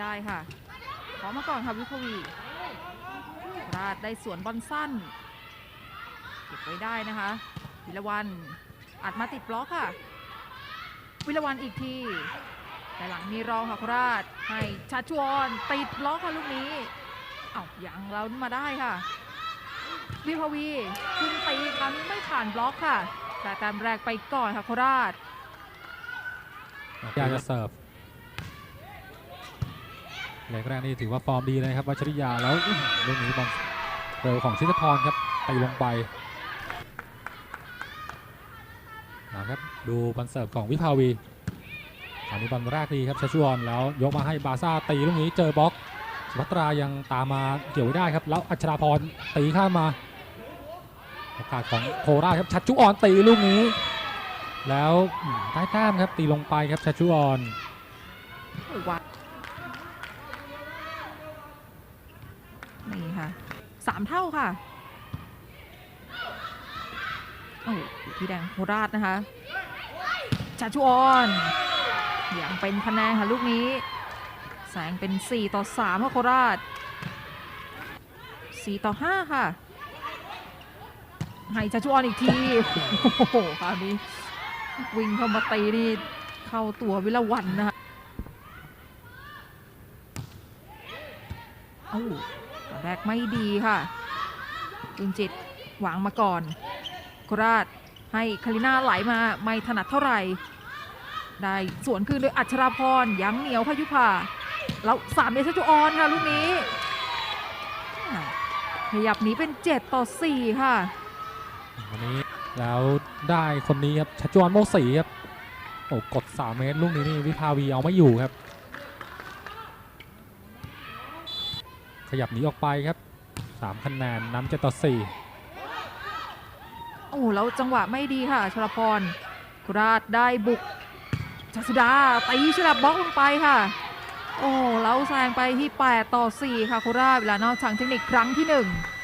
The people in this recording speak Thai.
ได้ค่ะ ขอมาก่อนค่ะวิภวีราดได้สวนบอลสั้น เก็บไว้ได้นะคะวิลวันอัดมาติดบล็อกค่ะ วิลวันอีกที แต่หลังมีรองค่ะโคราช ให้ชาชวนติดบล็อกค่ะลูกนี้ เอ้ายังเรามาได้ค่ะ วิภวีขึ้นตีคราวนี้ไม่ผ่านบล็อกค่ะ แต่แต้มแรกไปก่อนค่ะโคราชอยากจะเสิร์ฟ เลกแรกนี่ถือว่าฟอร์มดีเลยครับวัชริยาแล้วลูกนี้บอลเร็วของชิตพรครับตีลงไปนะครับดูบอลเสิร์ฟของวิภาวีตอนนี้บอลแรกดีครับชัชวอนแล้วยกมาให้บาซ่าตีลูกนี้เจอบล็อกสุภัตรายังตามมาเกี่ยวไว้ได้ครับ แล้วอัชราพรตีข้ามมาโอกาสของโคราชครับชัชวออนตีลูกนี้ แล้วอืมได้แต้มครับตีลงไปครับชัชวอน วัด นี่ค่ะสามเท่าค่ะโอ้โหอยู่ที่แดงโคราชนะคะชาชวอนยังเป็นคะแนนค่ะลูกนี้ แสงเป็น 4 ต่อ3ค่ะโคราช 4 ต่อ 5 ค่ะ ให้ชาชวอนอีกทีโอ้โหคราวนี้วิ่งเข้ามาตีนี่เข้าตัววิลาวันนะคะ เอ้า แรกไม่ดีค่ะจุนจิตวางมาก่อน โคราชให้คาริน่าไหลมาไม่ถนัดเท่าไหร่ ได้สวนคืนโดยอัชราพรยังเหนียวพยุพาแล้วสามเมชจุออนค่ะลูกนี้ขยับหนีเป็น 7 ต่อ 4 ค่ะวันนี้แล้วได้คนนี้ครับชัชวอนโมกศรีครับโอ้กด 3 เมตรลูกนี้นี่วิภาวีเอาไม่อยู่ครับ ขยับหนีออกไปครับ3คะแนนน้ำเจ็ดต่อโอ้แล้วจังหวะไม่ดีค่ะชลพรโคราชได้บุกชัสุดาตีฉลับบล็อกลงไปค่ะ โอ้แล้วแซงไปที่ 8 ต่อ 4 ค่ะโคราชเวลานอกทางเทคนิคครั้งที่ 1